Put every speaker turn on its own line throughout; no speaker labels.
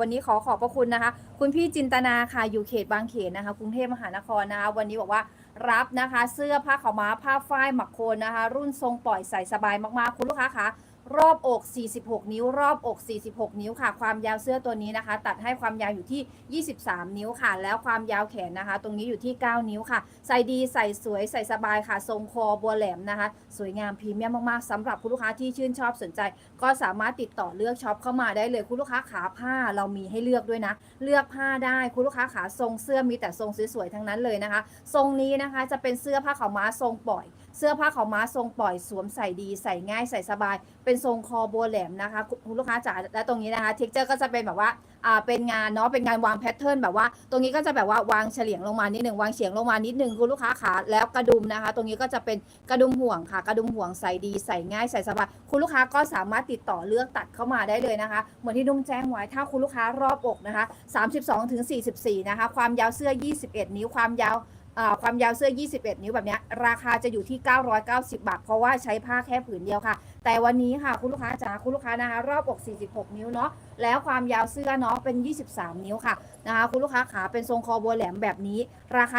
วันนี้ขอขอบพระคุณนะคะ คุณพี่จินตนาค่ะอยู่เขตบางเขนนะคะกรุงเทพมหานครนะคะ วันนี้บอกว่ารับนะคะ เสื้อผ้าขาวม้าผ้าฝ้ายหมักโคนนะคะ รุ่นทรงปล่อยใส่สบายมากๆ คุณลูกค้าคะ รอบอก 46 นิ้ว รอบอก 46 นิ้วค่ะ ความยาวเสื้อตัวนี้นะคะ ตัดให้ความยาวอยู่ที่ 23 นิ้วค่ะ แล้วความยาวแขนนะคะ ตรงนี้อยู่ที่ 9 นิ้วค่ะ ใส่ดีใส่สวยใส่สบายค่ะ ทรงคอบัวแหลมนะคะ สวยงามพรีเมียมมากๆสำหรับคุณลูกค้าที่ชื่นชอบสนใจ ก็สามารถติดต่อเลือกช็อปเข้ามาได้เลยคุณลูกค้าขาผ้าเรามีให้เลือกด้วยนะ เลือกผ้าได้คุณลูกค้าขาทรงเสื้อมีแต่ทรงสวยๆทั้งนั้นเลยนะคะ ทรงนี้นะคะจะเป็นเสื้อผ้าขาวม้าทรงปล่อย เสื้อผ้าขาวม้าทรงปล่อยสวมใส่ดีใส่ง่ายใส่สบาย เป็นทรงคอบัวแหลมนะคะ คุณลูกค้าจ๋าและตรงนี้นะคะเท็กเจอร์ก็จะเป็นแบบว่าอ่าเป็นงานเนาะเป็นงานวางแพทเทิร์นแบบว่า ตรงนี้ก็จะแบบว่าวางเฉลียงลงมานิดหนึ่งวางเฉียงลงมานิดหนึ่งคุณลูกค้าขาแล้วกระดุมนะคะ ตรงนี้ก็จะเป็นกระดุมห่วงค่ะ กระดุมห่วงใส่ดีใส่ง่ายใส่สบายคุณลูกค้าก็สามารถติดต่อเลือกตัดเข้ามาได้เลยนะคะ เหมือนที่นุ่มแจ้งไว้ถ้าคุณลูกค้ารอบอกนะคะ 32ถึง44 นะคะ ความยาวเสื้อ 21 นิ้วความยาว ความยาวเสื้อ 21 นิ้วแบบนี้ราคาจะอยู่ที่ 990 บาท เพราะว่าใช้ผ้าแค่ผืนเดียวค่ะ แต่วันนี้ค่ะคุณลูกค้าจ๋าคุณลูกค้านะคะ รอบอก 46 นิ้วเนาะแล้วความยาวเสื้อเนาะเป็น 23 นิ้วค่ะนะคะคุณลูกค้าขาเป็นทรงคอบัวแหลมแบบนี้ ราคา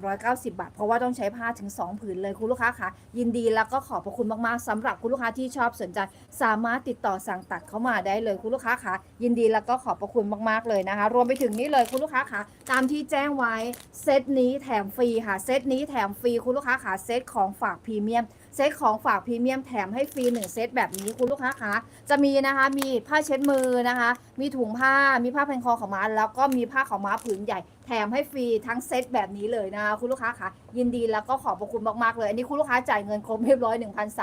1,390 บาท เพราะว่าต้องใช้ผ้าถึง 2 ผืนเลยคุณลูกค้าขายินดีแล้วก็ขอบพระคุณมากๆสำหรับคุณลูกค้าที่ชอบสนใจ สามารถติดต่อสั่งตัดเข้ามาได้เลยคุณลูกค้าขายินดีแล้วก็ขอบพระคุณมากๆเลยนะคะ รวมไปถึงนี่เลยคุณลูกค้าขาตามที่แจ้งไว้เซตนี้แถมฟรีค่ะเซตนี้แถมฟรีคุณลูกค้าขาเซตของฝากพรีเมียม เซตของฝากพรีเมียมแถมให้ฟรี1เซตแบบนี้คุณลูกค้าคะจะมีนะคะมีผ้าเช็ดมือนะคะ มีถุงผ้ามีผ้าพันคอของม้าแล้วก็มีผ้าของม้าผืนใหญ่ แถมให้ฟรีทั้งเซตแบบนี้เลยนะคะคุณลูกค้าคะ ยินดีแล้วก็ขอบพระคุณมากๆเลย อันนี้คุณลูกค้าจ่ายเงินครบเรียบร้อย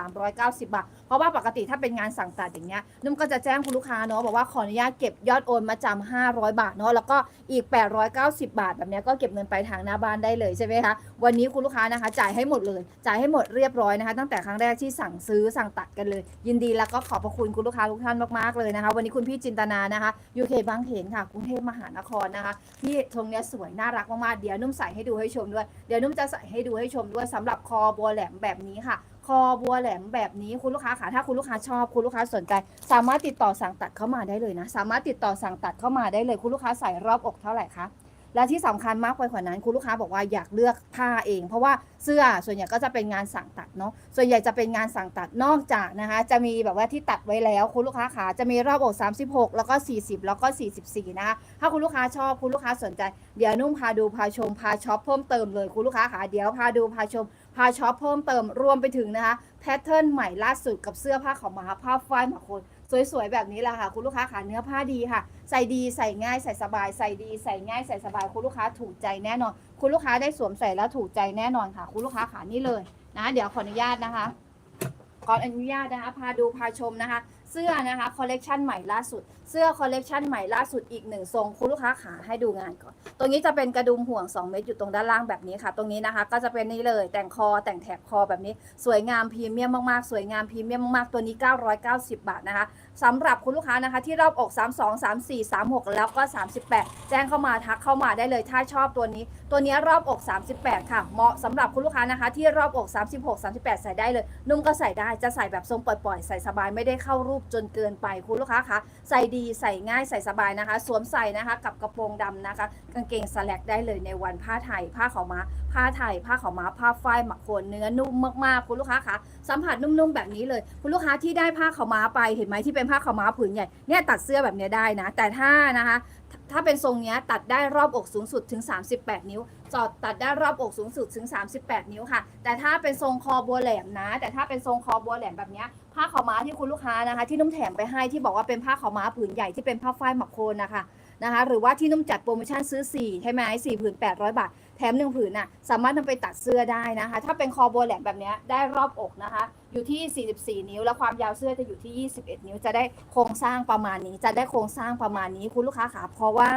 1,390 บาท เพราะว่าปกติถ้าเป็นงานสั่งตัดอย่างเงี้ยนุ่มก็จะแจ้งคุณลูกค้าเนาะบอกว่าขออนุญาตเก็บยอดโอนมาจำ500 บาทเนาะแล้วก็อีก 890 บาทแบบเนี้ยก็เก็บเงินไปทางหน้าบ้านได้เลยใช่ไหมคะวันนี้คุณลูกค้านะคะ จ่ายให้หมดเลย จ่ายให้หมดเรียบร้อยนะคะ ตั้งแต่ครั้งแรกที่สั่งซื้อสั่งตัดกันเลย ยินดีแล้วก็ขอบพระคุณคุณลูกค้าทุกท่านมากๆเลยนะคะ วันนี้คุณพี่จินตนานะคะยูเขตบางเขนค่ะกรุงเทพมหานครนะคะที่ตรงเนี้ยสวยน่ารักมากๆเดี๋ยวนุ่มใส่ให้ดูให้ชมด้วยเดี๋ยวนุ่มจะใส่ให้ดูให้ชมด้วยสำหรับคอบัวแหลมแบบนี้ค่ะ คอบัวแหลมแบบนี้คุณลูกค้าค่ะถ้าคุณลูกค้าชอบคุณลูกค้าสนใจ สามารถติดต่อสั่งตัดเข้ามาได้เลยนะ สามารถติดต่อสั่งตัดเข้ามาได้เลย คุณลูกค้าใส่รอบอกเท่าไหร่คะ และที่สำคัญมากไปกว่านั้น คุณลูกค้าบอกว่าอยากเลือกผ้าเอง เพราะว่าเสื้อส่วนใหญ่ก็จะเป็นงานสั่งตัดเนาะส่วนใหญ่จะเป็นงานสั่งตัดนอกจากนะคะจะมีแบบว่าที่ตัดไว้แล้วคุณลูกค้าขาจะมีรอบอก 36 แล้วก็ 40 แล้วก็ 44 นะคะถ้าคุณลูกค้าชอบคุณลูกค้าสนใจ เดี๋ยวนุ่มพาดูพาชมพาช็อปเพิ่มเติมเลยคุณลูกค้าขาเดี๋ยวพาดูพาชมพาช็อปเพิ่มเติมรวมไปถึงนะคะแพทเทิร์นใหม่ล่าสุดกับเสื้อผ้าของมหาผ้าฝ้ายมาคน สวยๆแบบนี้แหละค่ะ คุณลูกค้าขาเนื้อผ้าดีค่ะ ใส่ดีใส่ง่ายใส่สบายใส่ดีใส่ง่ายใส่สบายคุณลูกค้าถูกใจแน่นอน คุณลูกค้าได้สวมใส่แล้วถูกใจแน่นอนค่ะ คุณลูกค้าขานี่เลยนะเดี๋ยวขออนุญาตนะคะขออนุญาตนะคะพาดูพาชมนะคะ เสื้อนะคะคอลเลกชันใหม่ล่าสุด เสื้อคอลเลกชันใหม่ล่าสุดอีกหนึ่งทรงคุณลูกค้าขาให้ดูงานก่อน ตรงนี้จะเป็นกระดุมห่วง 2 เมตรอยู่ตรงด้านล่างแบบนี้ค่ะ ตรงนี้นะคะก็จะเป็นนี่เลยแต่งคอแต่งแถบคอแบบนี้ สวยงามพรีเมียมมากๆ สวยงามพรีเมียมมากๆ ตัวนี้ 990 บาทนะคะสำหรับคุณลูกค้านะคะ ที่รอบอก 32 34 36 แล้วก็ 38 แจ้งเข้ามาทักเข้ามาได้เลยถ้าชอบตัวนี้ ตัวนี้รอบอก 38 ค่ะ เหมาะสำหรับคุณลูกค้านะคะ ที่รอบอก 36 38 ใส่ได้เลย นุ่มก็ใส่ได้จะใส่แบบทรงปล่อยๆใส่สบายไม่ได้เข้ารูปจนเกินไปคุณลูกค้าคะใส่ดีใส่ง่ายใส่สบายนะคะ สวมใส่นะคะกับกระโปรงดำนะคะ กางเกงสแลกได้เลยในวันผ้าไทย ผ้าขาวม้า ผ้าไทย ผ้าขาวม้า ผ้าฝ้ายหมักโคนเนื้อนุ่มมากๆคุณลูกค้าคะสัมผัสนุ่มๆแบบนี้เลย คุณลูกค้าที่ได้ผ้าขาวม้าไปเห็นไหมที่เป็นผ้าขาวม้าผืนใหญ่เนี่ยตัดเสื้อแบบเนี้ยได้นะ แต่ถ้านะคะถ้าเป็นทรงเนี้ยตัดได้รอบอกสูงสุดถึง 38 นิ้ว จอดตัดได้รอบอกสูงสุดถึง 38 นิ้วค่ะ แต่ถ้าเป็นทรงคอบัวแหลมนะ แต่ถ้าเป็นทรงคอบัวแหลมแบบนี้ผ้าขาวม้าที่คุณลูกค้านะคะ ที่นุ่มแถมไปให้ที่บอกว่าเป็นผ้าขาวม้าผืนใหญ่ที่เป็นผ้าฝ้ายหมักโคนนะคะนะคะ หรือว่าที่นุ่มจัดโปรโมชั่นซื้อ4ใช่ไหม4ผืน800 บาท แถมหนึ่งผืนน่ะสามารถนำไปตัดเสื้อได้นะคะ ถ้าเป็นคอบัวแหลมแบบนี้ได้รอบอกนะคะ อยู่ที่ 44 นิ้ว แล้วความยาวเสื้อจะอยู่ที่ 21 นิ้วจะได้โครงสร้างประมาณนี้ จะได้โครงสร้างประมาณนี้คุณลูกค้าขาเพราะว่า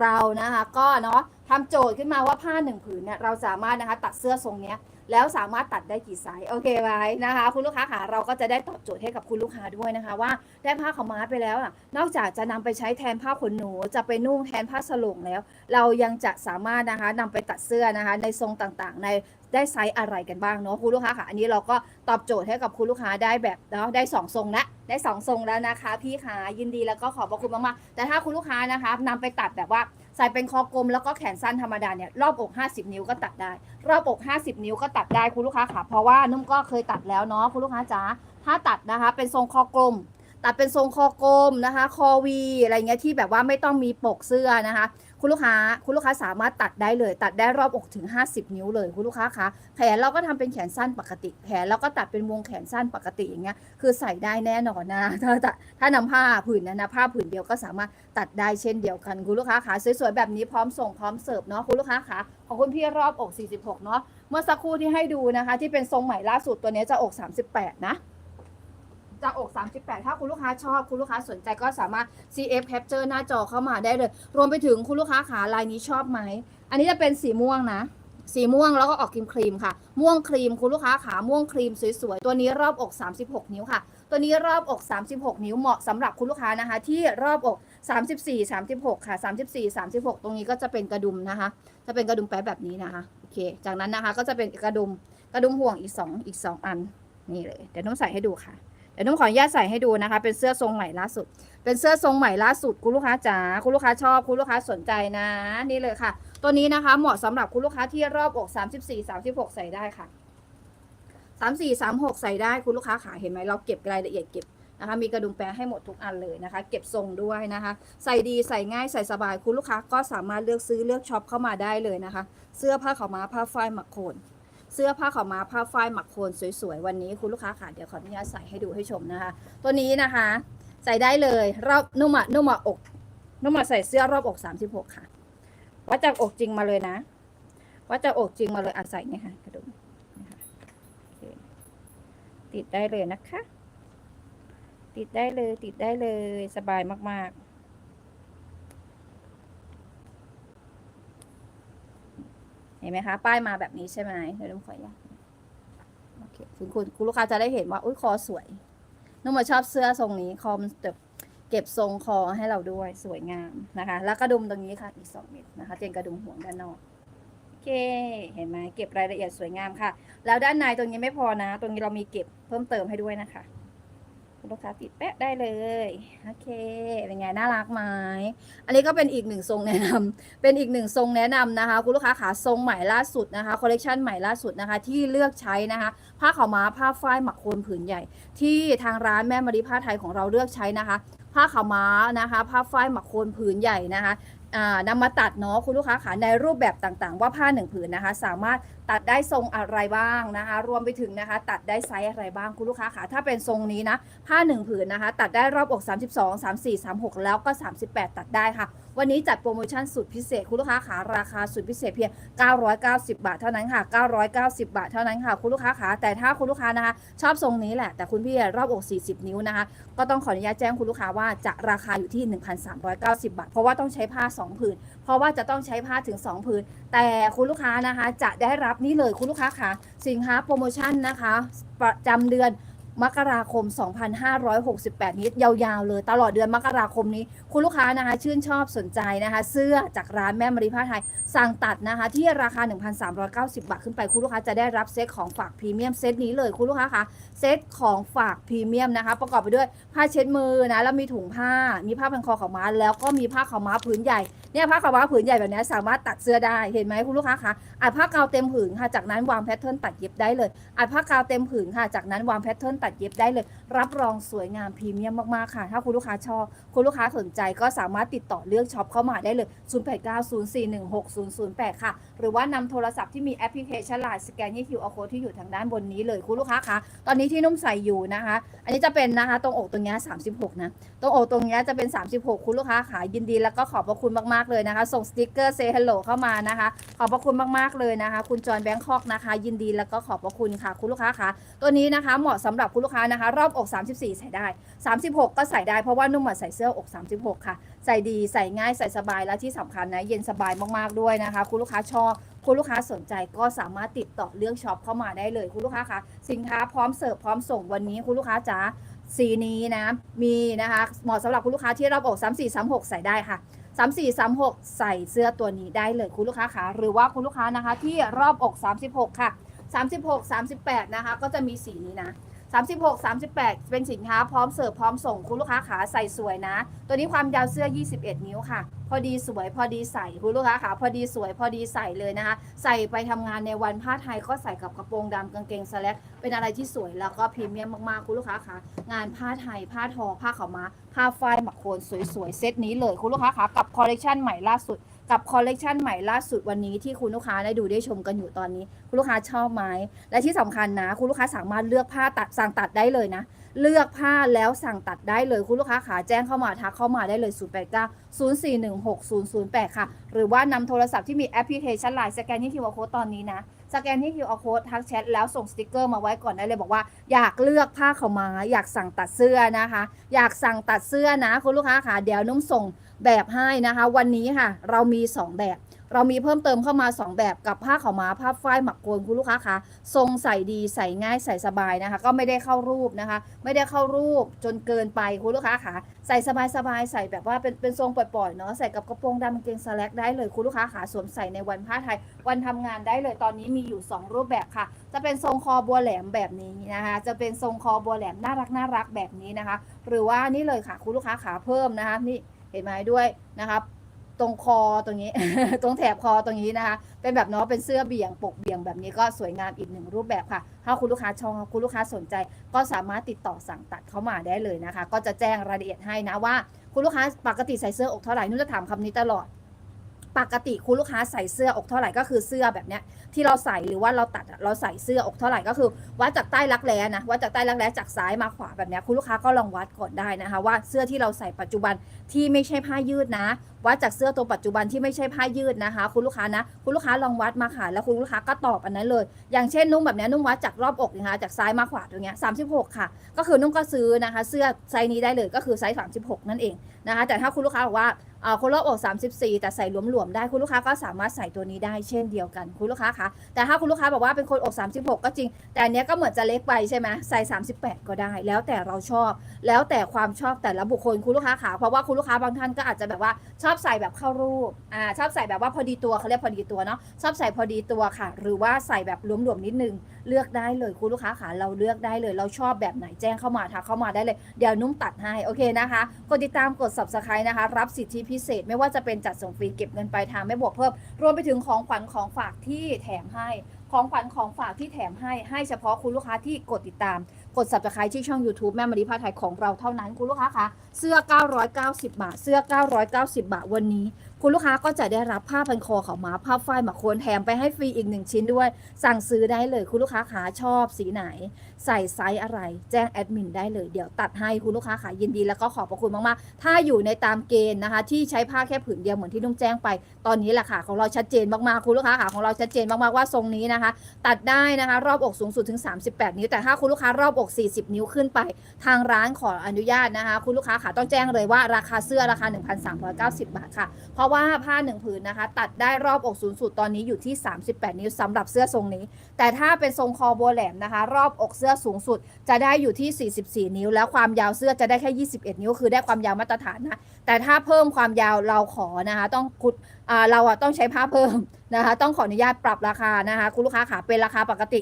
เรานะคะก็เนาะทำโจทย์ขึ้นมาว่าผ้าหนึ่งผืนเนี่ยเราสามารถนะคะตัดเสื้อทรงเนี้ยแล้วสามารถตัดได้กี่ไซส์โอเคไหมนะคะ คุณลูกค้าค่ะเราก็จะได้ตอบโจทย์ให้กับคุณลูกค้าด้วยนะคะ ว่าได้ผ้าขาวม้าไปแล้วอะนอกจากจะนำไปใช้แทนผ้าขนหนู จะไปนุ่งแทนผ้าสลงแล้ว เรายังจะสามารถนะคะนำไปตัดเสื้อนะคะในทรงต่างๆ ใน ได้ไซส์อะไรกันบ้างเนาะคุณลูกค้าค่ะ อันนี้เราก็ตอบโจทย์ให้กับคุณลูกค้าได้แบบเนาะได้สองทรงละได้สองทรงแล้วนะคะ พี่ขายินดีแล้วก็ขอบพระคุณมากๆแต่ถ้าคุณลูกค้านะคะนำไปตัดแบบว่าใส่เป็นคอกลมแล้วก็แขนสั้นธรรมดาเนี่ยรอบอก 50 นิ้วก็ตัดได้ รอบอก 50 นิ้วก็ตัดได้คุณลูกค้าค่ะ เพราะว่านุ่มก็เคยตัดแล้วเนาะคุณลูกค้าจ๋าถ้าตัดนะคะ เป็นทรงคอกลมตัดเป็นทรงคอกลมนะคะ คอวีอะไรเงี้ยที่แบบว่าไม่ต้องมีปกเสื้อนะคะ คุณลูกค้าคุณลูกค้าสามารถตัดได้เลย ตัดได้รอบอกถึง 50 นิ้วเลย คุณลูกค้าคะแขนเราก็ทำเป็นแขนสั้นปกติ แขนเราก็ตัดเป็นวงแขนสั้นปกติอย่างเงี้ยคือใส่ได้แน่นอนนะถ้าถ้าถ้านำผ้าผืนนั้นนะผ้าผืนเดียวก็สามารถตัดได้เช่นเดียวกัน คุณลูกค้าคะสวยๆแบบนี้พร้อมส่งพร้อมเสิร์ฟเนาะคุณลูกค้าคะของคุณพี่รอบอก 46 เนาะเมื่อสักครู่ที่ให้ดูนะคะ ที่เป็นทรงใหม่ล่าสุดตัวนี้จะอก 38 นะ จะอก 38 ถ้าคุณลูกค้าชอบคุณลูกค้าสนใจก็สามารถ CF capture หน้าจอเข้ามาได้เลย รวมไปถึงคุณลูกค้าขาลายนี้ชอบไหม อันนี้จะเป็นสีม่วงนะ สีม่วงแล้วก็ออกครีมครีมค่ะ ม่วงครีมคุณลูกค้าขาม่วงครีมสวยๆ ตัวนี้รอบอก 36 นิ้วค่ะ ตัวนี้รอบอก 36 นิ้วเหมาะสำหรับคุณลูกค้านะคะ ที่รอบอก 34 36 ค่ะ 34 36 ตรงนี้ก็จะเป็นกระดุมนะคะ จะเป็นกระดุมแป๊บแบบนี้นะคะโอเค จากนั้นนะคะก็จะเป็นกระดุมกระดุมห่วงอีกสองอีกสองอันนี่เลยเดี๋ยวต้องใส่ให้ดูค่ะ ดี๋ยวต้องขออนุญาตใส่ให้ดูนะคะ เป็นเสื้อทรงใหม่ล่าสุด เป็นเสื้อทรงใหม่ล่าสุดคุณลูกค้าจ๋าคุณลูกค้าชอบคุณลูกค้าสนใจนะ นี่เลยค่ะ ตัวนี้นะคะ เหมาะสำหรับคุณลูกค้าที่รอบอก 34 36 ใส่ได้ค่ะ 34 36 ใส่ได้คุณลูกค้าขาเห็นไหมเราเก็บรายละเอียดเก็บนะคะมีกระดุมแปรให้หมดทุกอันเลยนะคะ เก็บทรงด้วยนะคะ ใส่ดีใส่ง่ายใส่สบายคุณลูกค้าก็สามารถเลือกซื้อเลือกช็อปเข้ามาได้เลยนะคะ เสื้อผ้าขาวม้าผ้าฝ้ายหมักโคน เสื้อผ้าขาวม้าผ้าฝ้ายหมักโคนสวยๆ วันนี้คุณลูกค้าค่ะเดี๋ยวขออนุญาตใส่ให้ดูให้ชมนะคะ ตัวนี้นะคะ ใส่ได้เลยรอบนุ่มอะนุ่มอะอกนุ่มอะใส่เสื้อรอบอก 36 ค่ะวัดจากอกจริงมาเลยนะวัดจากอกจริงมาเลยอะใส่เนี่ยค่ะกระดุมติดได้เลยนะคะ ติดได้เลยติดได้เลยสบายมากๆ เห็นไหมคะป้ายมาแบบนี้ใช่ไหมเดี๋ยวนุ่มขออนุญาตโอเคคุณคุณคุณลูกค้าจะได้เห็นว่าอุ้ยคอสวยนุ่มมาชอบเสื้อทรงนี้คอมนแบบเก็บทรงคอให้เราด้วยสวยงามนะคะ แล้วกระดุมตรงนี้ค่ะอีก 2 เม็ดนะคะเจนกระดุมห่วงด้านนอกโอเคเห็นไหมเก็บรายละเอียดสวยงามค่ะ แล้วด้านในตรงนี้ไม่พอนะ ตรงนี้เรามีเก็บเพิ่มเติมให้ด้วยนะคะ ลูกค้าติดแปะได้เลย โอเค เป็นไง น่ารักไหมอันนี้ก็เป็นอีกหนึ่งทรงแนะนำเป็นอีกหนึ่งทรงแนะนำนะคะ คุณลูกค้าขาทรงใหม่ล่าสุดนะคะ คอลเลกชันใหม่ล่าสุดนะคะ ที่เลือกใช้นะคะ ผ้าขาวม้า ผ้าฝ้ายหมักโคนผืนใหญ่ ที่ทางร้านแม่มารีผ้าไทยของเราเลือกใช้นะคะ ผ้าขาวม้านะคะ ผ้าฝ้ายหมักโคนผืนใหญ่นะคะนำมาตัดเนาะคุณลูกค้าขาในรูปแบบต่างๆ ว่าผ้าหนึ่งผืนนะคะ สามารถ ตัดได้ทรงอะไรบ้างนะคะ รวมไปถึงนะคะ ตัดได้ไซส์อะไรบ้างคุณลูกค้าขาถ้าเป็นทรงนี้นะผ้าหนึ่งผืนนะคะ ตัดได้รอบอก 32 34 36 แล้วก็ 38 ตัดได้ค่ะ วันนี้จัดโปรโมชั่นสุดพิเศษคุณลูกค้าขาราคาสุดพิเศษเพียง 990 บาทเท่านั้นค่ะ 990 บาทเท่านั้นค่ะ คุณลูกค้าขาแต่ถ้าคุณลูกค้านะคะ ชอบทรงนี้แหละ แต่คุณพี่รอบอก 40 นิ้วนะคะ ก็ต้องขออนุญาตแจ้งคุณลูกค้าว่าจะราคาอยู่ที่ 1,390 บาท เพราะว่าต้องใช้ผ้า 2 ผืน เพราะว่าจะต้องใช้ผ้าถึง 2 ผืน แต่คุณลูกค้านะคะจะได้รับนี่เลยคุณลูกค้าค่ะสินค้าโปรโมชั่นนะคะ ประจำเดือน มกราคม 2568 นี้ยาวๆเลย ตลอดเดือนมกราคมนี้ คุณลูกค้านะคะชื่นชอบสนใจนะคะ เสื้อจากร้านแม่มารีผ้าไทย สั่งตัดนะคะ ที่ราคา 1,390 บาทขึ้นไป คุณลูกค้าจะได้รับเซตของฝากพรีเมียมเซตนี้เลยคุณลูกค้าคะเซตของฝากพรีเมียมนะคะ ประกอบไปด้วยผ้าเช็ดมือนะแล้วมีถุงผ้า มีผ้าพันคอขาวม้าแล้วก็มีผ้าขาวม้าผืนใหญ่เนี่ยผ้าขาวม้าผืนใหญ่แบบนี้สามารถตัดเสื้อได้เห็นไหมคุณลูกค้าคะอัดผ้ากาวเต็มผืนค่ะจากนั้นวางแพทเทิร์นตัดเย็บได้เลยอัดผ้ากาวเต็มผืนค่ะจากนั้นวางแพทเทิร์นตัดเย็บได้เลย รับรองสวยงามพรีเมียมมากๆค่ะ ถ้าคุณลูกค้าชอบ คุณลูกค้าสนใจก็สามารถติดต่อเลือกช็อปเข้ามาได้เลย 0890416008 ค่ะ หรือว่านำโทรศัพท์ที่มีแอปพลิเคชันไลน์สแกนยี่คิวอาโค้ดที่อยู่ทางด้านบนนี้เลยคุณลูกค้าคะตอนนี้ที่นุ่มใส่อยู่นะคะ อันนี้จะเป็นนะคะตรงอกตรงเนี้ย36นะตรงอกตรงเนี้ยจะเป็น 36 คุณลูกค้าขายยินดีแล้วก็ขอบพระคุณมากๆเลยนะคะ ส่งสติกเกอร์เซฮัลโหลเข้ามานะคะ ขอบพระคุณมากๆเลยนะคะ คุณจอห์นแบงคอกนะคะ ยินดีแล้วก็ขอบพระคุณค่ะ คุณลูกค้าคะตัวนี้นะคะ เหมาะสำหรับคุณลูกค้านะคะ รอบอก 34 ใส่ได้ 36 ก็ใส่ได้เพราะว่านุ่มอะใส่เสื้ออก 36 ค่ะ ใส่ดีใส่ง่ายใส่สบายและที่สำคัญนะ เย็นสบายมากๆด้วยนะคะ คุณลูกค้าชอบคุณลูกค้าสนใจก็สามารถติดต่อเรื่องช็อปเข้ามาได้เลย คุณลูกค้าคะสินค้าพร้อมเสิร์ฟพร้อมส่งวันนี้คุณลูกค้าจ๋าสีนี้นะมีนะคะเหมาะสำหรับคุณลูกค้าที่รอบอก 34 36 ใส่ได้ค่ะ34 36 ใส่เสื้อตัวนี้ได้เลยคุณลูกค้าคะหรือว่าคุณลูกค้านะคะที่รอบอก 36 ค่ะ36 38 นะคะ ก็จะมีสีนี้นะ 36 38 เป็นสินค้าพร้อมเสิร์ฟพร้อมส่งคุณลูกค้าขาใส่สวยนะ ตัวนี้ความยาวเสื้อ 21 นิ้วค่ะ พอดีสวยพอดีใส่คุณลูกค้าขาพอดีสวยพอดีใส่เลยนะคะ ใส่ไปทำงานในวันผ้าไทยก็ใส่กับกระโปรงดำกางเกงสแลกเป็นอะไรที่สวยแล้วก็พรีเมียมมากๆคุณลูกค้าขางานผ้าไทย ผ้าทอผ้าขาวม้าผ้าฝ้ายหมักโคนสวยๆเซตนี้เลยคุณลูกค้าขากับคอลเลกชันใหม่ล่าสุด กับคอลเลกชันใหม่ล่าสุดวันนี้ที่คุณลูกค้าได้ดูได้ชมกันอยู่ตอนนี้ คุณลูกค้าชอบไหมและที่สำคัญนะ คุณลูกค้าสามารถเลือกผ้าตัดสั่งตัดได้เลยนะ เลือกผ้าแล้วสั่งตัดได้เลยคุณลูกค้าขาแจ้งเข้ามาทักเข้ามาได้เลย 0 8 9 0 4 1 6 0 0 8 ค่ะ หรือว่านำโทรศัพท์ที่มีแอปพลิเคชันไลน์สแกนที่ QR code ตอนนี้นะสแกนที่ QR code ทักแชทแล้วส่งสติกเกอร์มาไว้ก่อนได้เลยบอกว่าอยากเลือกผ้าขาวม้าอยากสั่งตัดเสื้อนะคะ อยากสั่งตัดเสื้อนะ คุณลูกค้าค่ะเดี๋ยวนุ่มส่ง แบบให้นะคะ วันนี้ค่ะ เรามี 2 แบบ เรามีเพิ่มเติมเข้ามา 2 แบบกับผ้าขาวม้าผ้าฝ้ายหมักโกนคุณลูกค้าคะทรงใส่ดีใส่ง่ายใส่สบายนะคะ ก็ไม่ได้เข้ารูปนะคะ ไม่ได้เข้ารูปจนเกินไปคุณลูกค้าคะใส่สบายสบายใส่แบบว่าเป็นเป็นทรงปล่อยๆเนาะใส่กับกระโปรงดำกางเกงสแลกได้เลยคุณลูกค้าขาสวมใส่ในวันผ้าไทย วันทำงานได้เลยตอนนี้มีอยู่ 2 รูปแบบค่ะ จะเป็นทรงคอบัวแหลมแบบนี้นะคะ จะเป็นทรงคอบัวแหลมน่ารักน่ารักแบบนี้นะคะ หรือว่านี่เลยค่ะคุณลูกค้าขาเพิ่มนะคะนี่ เห็นไหมด้วยนะคะตรงคอตรงนี้ ตรงแถบคอตรงนี้นะคะ เป็นแบบเนาะเป็นเสื้อเบี่ยงปกเบี่ยงแบบนี้ก็สวยงามอีกหนึ่งรูปแบบค่ะ ถ้าคุณลูกค้าชอบคุณลูกค้าสนใจ ก็สามารถติดต่อสั่งตัดเข้ามาได้เลยนะคะ ก็จะแจ้งรายละเอียดให้นะว่า คุณลูกค้าปกติใส่เสื้ออกเท่าไหร่นุ่นจะถามคำนี้ตลอด ปกติคุณลูกค้าใส่เสื้ออกเท่าไหร่ก็คือเสื้อแบบเนี้ยที่เราใส่หรือว่าเราตัดอะเราใส่เสื้ออกเท่าไหร่ก็คือ วัดจากใต้รักแร้นะวัดจากใต้รักแร้จากซ้ายมาขวาแบบเนี้ยคุณลูกค้าก็ลองวัดก่อนได้นะคะ ว่าเสื้อที่เราใส่ปัจจุบันที่ไม่ใช่ผ้ายืดนะ วัดจากเสื้อตัวปัจจุบันที่ไม่ใช่ผ้ายืดนะคะ คุณลูกค้านะคุณลูกค้าลองวัดมาค่ะแล้วคุณลูกค้าก็ตอบอันนั้นเลย อย่างเช่นนุ่งแบบเนี้ยนุ่งวัดจากรอบอกนะคะจากซ้ายมาขวาตรงเนี้ย36ค่ะ ก็คือนุ่งก็ซื้อนะคะ เสื้อไซส์นี้ได้เลยก็คือไซส์36นั่นเองนะคะ แต่ถ้าคุณลูกค้าบอกว่า คนรอบอก 34 แต่ใส่หลวมๆได้คุณลูกค้าก็สามารถใส่ตัวนี้ได้เช่นเดียวกันคุณลูกค้าคะแต่ถ้าคุณลูกค้าบอกว่าเป็นคนอก 36 ก็จริง แต่อันเนี้ยก็เหมือนจะเล็กไปใช่ไหมใส่ 38 ก็ได้ แล้วแต่เราชอบ แล้วแต่ความชอบแต่ละบุคคลคุณลูกค้าขาเพราะว่าคุณลูกค้าบางท่านก็อาจจะแบบว่าชอบใส่แบบเข้ารูปอ่าชอบใส่แบบว่าพอดีตัวเขาเรียกพอดีตัวเนาะชอบใส่พอดีตัวค่ะ หรือว่าใส่แบบหลวมๆนิดนึงเลือกได้เลยคุณลูกค้าขาเราเลือกได้เลย เราชอบแบบไหนแจ้งเข้ามาทักเข้ามาได้เลย เดี๋ยวนุ่มตัดให้โอเคนะคะกดติดตามกด subscribe นะคะ รับสิทธิพิเศษไม่ว่าจะเป็นจัดส่งฟรีเก็บเงินปลายทางไม่บวกเพิ่ม รวมไปถึงของขวัญของฝากที่แถมให้ ของขวัญของฝากที่แถมให้ให้เฉพาะคุณลูกค้าที่กดติดตามกด subscribe ที่ช่อง YouTube แม่มารีพาไทยของเราเท่านั้น คุณลูกค้าคะเสื้อ 990 บาท เสื้อ 990 บาทวันนี้ คุณลูกค้าก็จะได้รับผ้าพันคอขาวม้าผ้าฝ้ายหมักโคนแถมไปให้ฟรีอีกหนึ่งชิ้นด้วย สั่งซื้อได้เลย คุณลูกค้าขาชอบสีไหน ใส่ไซส์อะไร แจ้งแอดมินได้เลยเดี๋ยวตัดให้คุณลูกค้าขายินดีแล้วก็ขอบพระคุณมากๆ ถ้าอยู่ในตามเกณฑ์นะคะ ที่ใช้ผ้าแค่ผืนเดียวเหมือนที่นุ่มแจ้งไป ตอนนี้แหละค่ะของเราชัดเจนมากๆคุณลูกค้าขาของเราชัดเจนมากๆว่าทรงนี้นะคะ ตัดได้นะคะ รอบอกสูงสุดถึง 38 นิ้วแต่ถ้าคุณลูกค้ารอบอก40 นิ้วขึ้นไป ทางร้านขออนุญาตนะคะ คุณลูกค้าขาต้องแจ้งเลยว่าราคาเสื้อราคา 1,390 บาทค่ะ เพราะว่าผ้าหนึ่งผืนนะคะ ตัดได้รอบอกสูงสุดตอนนี้อยู่ที่ 38 นิ้วสำหรับเสื้อทรงนี้ แต่ถ้าเป็นทรงคอโบวแหลมนะคะ รอบอกเสื้อสูงสุด จะได้อยู่ที่ 44 นิ้ว แล้วความยาวเสื้อจะได้แค่ 21 นิ้ว คือได้ความยาวมาตรฐานนะแต่ถ้าเพิ่มความยาวเราขอนะคะ ต้องคุดเราอะต้องใช้ผ้าเพิ่ม นะคะต้องขออนุญาตปรับราคานะคะคุณลูกค้าขาเป็นราคาปกติ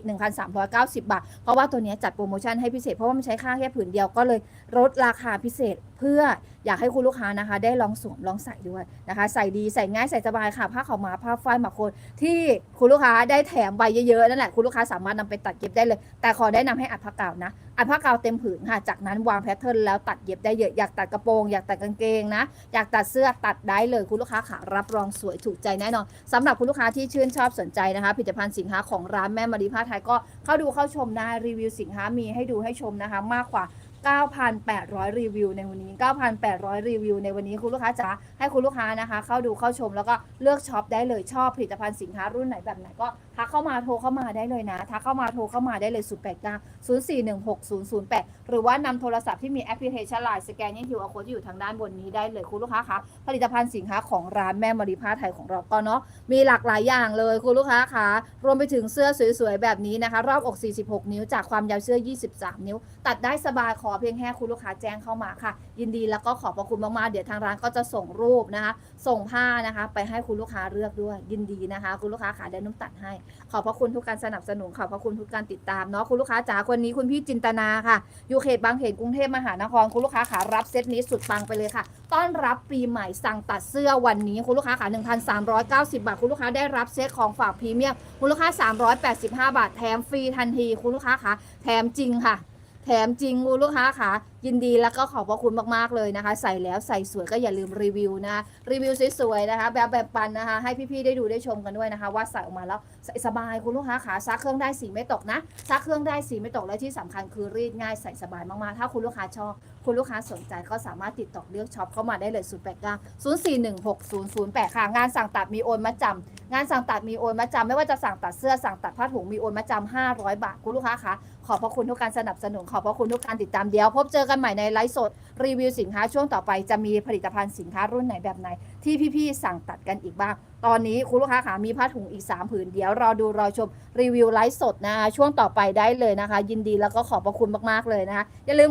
1,390 บาท เพราะว่าตัวนี้จัดโปรโมชั่นให้พิเศษเพราะว่ามันใช้ค่าแค่ผืนเดียวก็เลยลดราคาพิเศษเพื่อ อยากให้คุณลูกค้านะคะ ได้ลองสวมลองใส่ด้วยนะคะ ใส่ดีใส่ง่ายใส่สบายค่ะผ้าขาวม้าผ้าฝ้ายหมักโคนที่คุณลูกค้าได้แถมใบเยอะๆนั่นแหละคุณลูกค้าสามารถนำไปตัดเย็บได้เลย แต่ขอแนะนำให้อัดผ้ากาวนะอัดผ้ากาวเต็มผืนค่ะ จากนั้นวางแพทเทิร์นแล้วตัดเย็บได้เยอะอยากตัดกระโปรงอยากตัดกางเกงนะอยากตัดเสื้อตัดได้เลยคุณลูกค้าขารับรองสวยถูกใจแน่นอนสำหรับคุณลูกค้าที่ชื่นชอบสนใจนะคะผลิตภัณฑ์สินค้าของร้านแม่มารีผ้าไทยก็เข้าดูเข้าชมนะรีวิวสินค้ามีให้ดูให้ชมนะคะ มากกว่า 9,800 รีวิวในวันนี้ 9,800 รีวิวในวันนี้คุณลูกค้าจ๋าให้คุณลูกค้านะคะ เข้าดูเข้าชมแล้วก็เลือกช็อปได้เลยชอบผลิตภัณฑ์สินค้ารุ่นไหนแบบไหนก็ทักเข้ามาโทรเข้ามาได้เลยนะทักเข้ามาโทรเข้ามาได้เลย 0 8 9 0 4 1 6 0 0 8 หรือว่านำโทรศัพท์ที่มีแอปพลิเคชันไลน์สแกนยังคิวอาโค้ดที่อยู่ทางด้านบนนี้ได้เลยคุณลูกค้าคะผลิตภัณฑ์สินค้าของร้านแม่มาริผ้าไทยของเราก็เนาะมีหลากหลายอย่างเลยคุณลูกค้าคะรวมไปถึงเสื้อสวยๆแบบนี้นะคะ รอบอก 46 นิ้วจากความยาวเสื้อ 23 นิ้ว ตัดได้สบายขอเพียงแค่คุณลูกค้าแจ้งเข้ามาค่ะ ยินดีแล้วก็ขอบพระคุณมากๆเดี๋ยวทางร้านก็จะส่งรูปนะคะ ส่งผ้านะคะ ไปให้คุณลูกค้าเลือกด้วย ยินดีนะคะ คุณลูกค้าขาได้นุ่มตัดให้ ขอบพระคุณทุกการสนับสนุนขอบพระคุณทุกการติดตามเนาะคุณลูกค้าจ๋าคนนี้คุณพี่จินตนาค่ะอยู่เขตบางเขนกรุงเทพมหานครคุณลูกค้าขารับเซตนี้สุดปังไปเลยค่ะ ต้อนรับปีใหม่สั่งตัดเสื้อวันนี้คุณลูกค้าขา1,390 บาท คุณลูกค้าได้รับเซตของฝากพรีเมียมคุณลูกค้า 385 บาทแถมฟรีทันทีคุณลูกค้าขาแถมจริงค่ะ ถมจริงงูลูกค้าค่ะยินดีแล้วก็ขอบพระคุณมากๆเลยนะคะ ใส่แล้วใส่สวยก็อย่าลืมรีวิวนะรีวิวสวยๆนะคะ แบบแบบปันนะคะ ให้พี่ๆได้ดูได้ชมกันด้วยนะคะ ว่าใส่ออกมาแล้วใส่สบายคุณลูกค้าขาซักเครื่องได้สีไม่ตกนะซักเครื่องได้สีไม่ตกและที่สำคัญคือรีดง่ายใส่สบายมากๆ ถ้าคุณลูกค้าชอบคุณลูกค้าสนใจก็สามารถติดต่อเลือกช็อปเข้ามาได้เลย 0 8 9 0 4 1 6 0 0 8 ค่ะ งานสั่งตัดมีโอนมาจำงานสั่งตัดมีโอนมาจำไม่ว่าจะสั่งตัดเสื้อสั่งตัดผ้าถุงมีโอนมาจำ500 บาทคุณลูกค้าคะขอบพระคุณทุกการสนับสนุนขอบพระคุณทุกการติดตามเดี๋ยวพบเจอกันใหม่ในไลฟ์สด รีวิวสินค้าช่วงต่อไปจะมีผลิตภัณฑ์สินค้ารุ่นไหนแบบไหน ที่พี่ๆสั่งตัดกันอีกบ้าง ตอนนี้คุณลูกค้าขามีผ้าถุงอีก 3 ผืน เดี๋ยวรอดูรอชมรีวิวไลฟ์สดนะคะช่วงต่อไปได้เลยนะคะ ยินดีแล้วก็ขอบพระคุณมากๆเลยนะคะอย่าลืม